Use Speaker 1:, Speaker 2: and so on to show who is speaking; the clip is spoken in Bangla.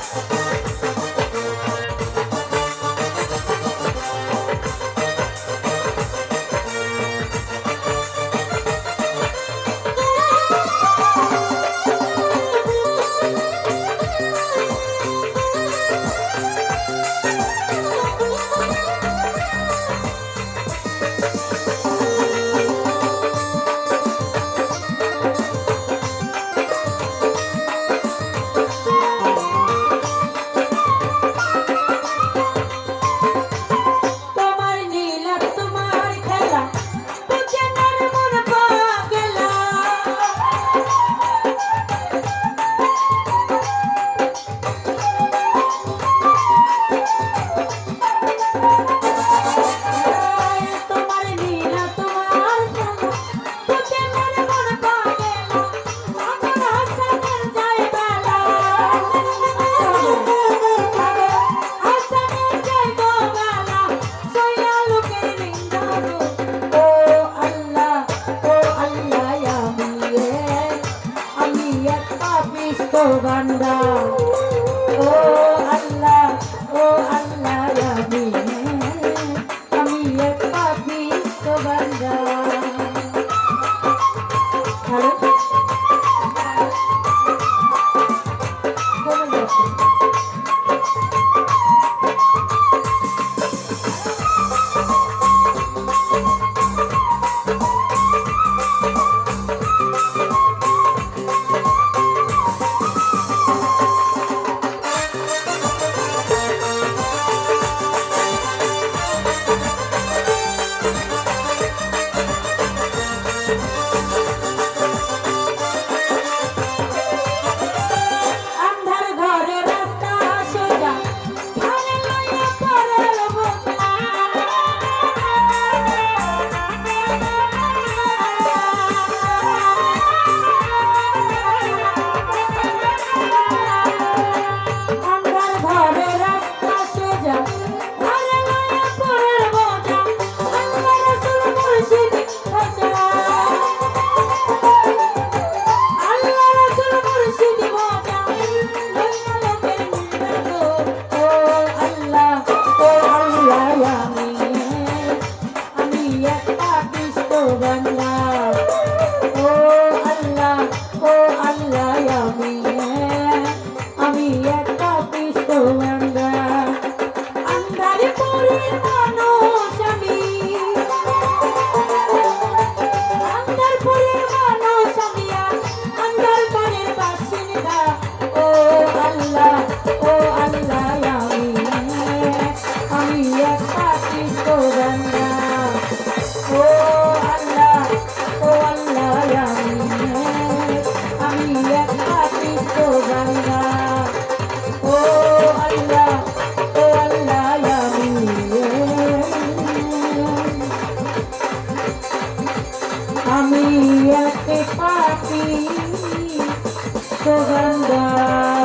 Speaker 1: Thank you. বান্দা ও কৃষ্ণ আমি এক পাখি সুগন্ধা